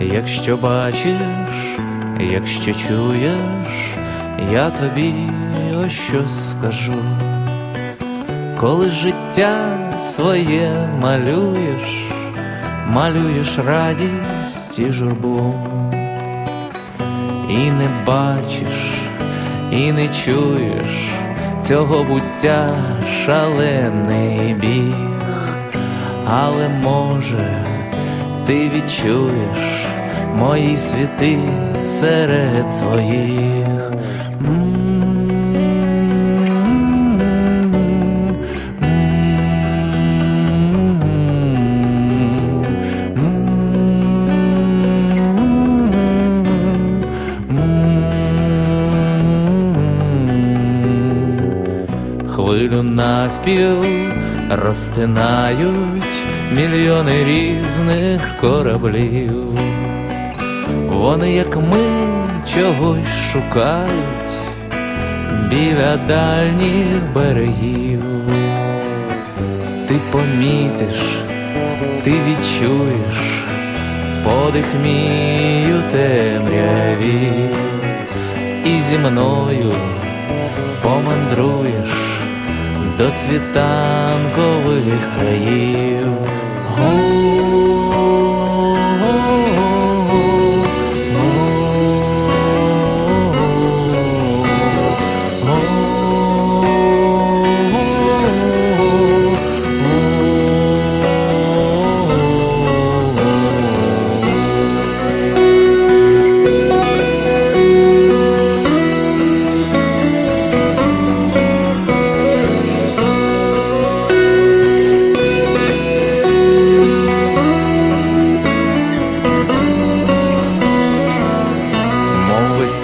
Якщо бачиш, якщо чуєш, я тобі ось що скажу. Коли життя своє малюєш, малюєш радість і журбу, і не бачиш, і не чуєш цього буття шалений біг, але може ти відчуєш мої світи серед своїх. Хвилю навпіл розтинають мільйони різних кораблів. Вони, як ми, чогось шукають біля дальніх берегів. Ти помітиш, ти відчуєш подих мій у темряві, і зі мною помандруєш до світанкових країв.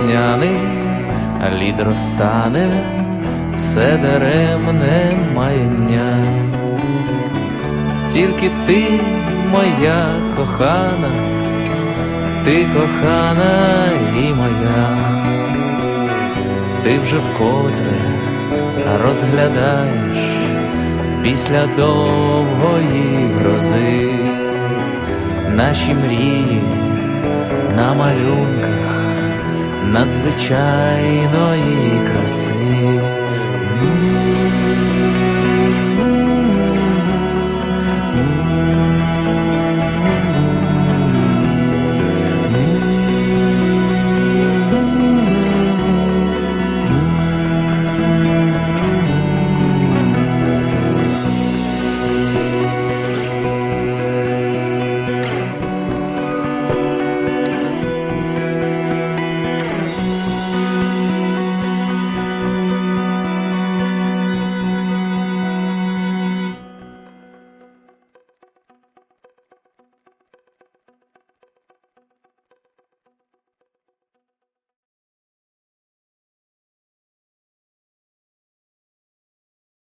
Мов весняний, лід розтане, все даремне маяння. Тільки ти, моя кохана, ти кохана і моя, ти вже вкотре розглядаєш після довгої грози наші мрії на малюнках надзвичайної краси. М.